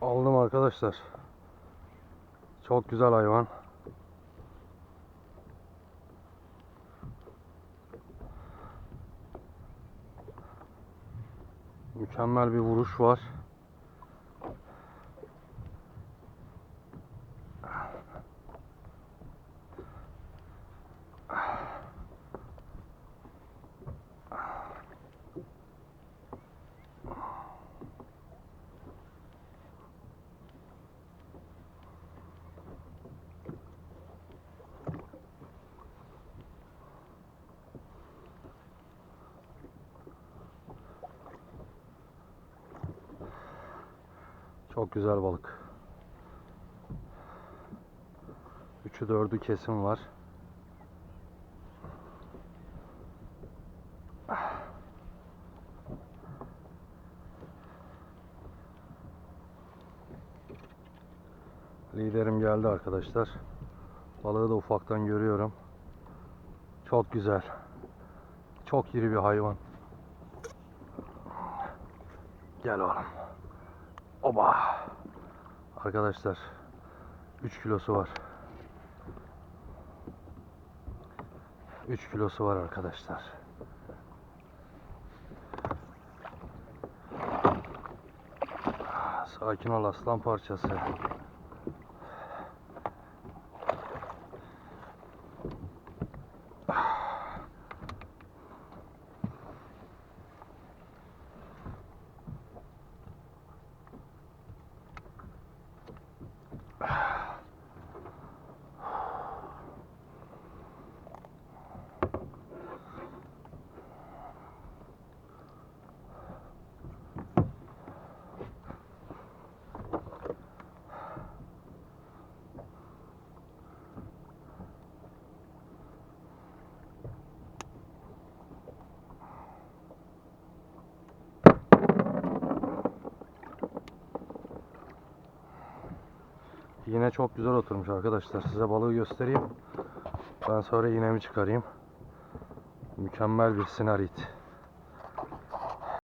Aldım arkadaşlar. Çok güzel hayvan. Mükemmel bir vuruş var. Çok güzel balık. Üçü dördü kesim var. Liderim geldi arkadaşlar. Balığı da ufaktan görüyorum. Çok güzel. Çok iri bir hayvan. Gel oğlum. Oba. Arkadaşlar 3 kilosu var. 3 kilosu var arkadaşlar. Sakin ol aslan parçası. Yine çok güzel oturmuş arkadaşlar. Size balığı göstereyim. Ben sonra iğnemi çıkarayım. Mükemmel bir sinarit.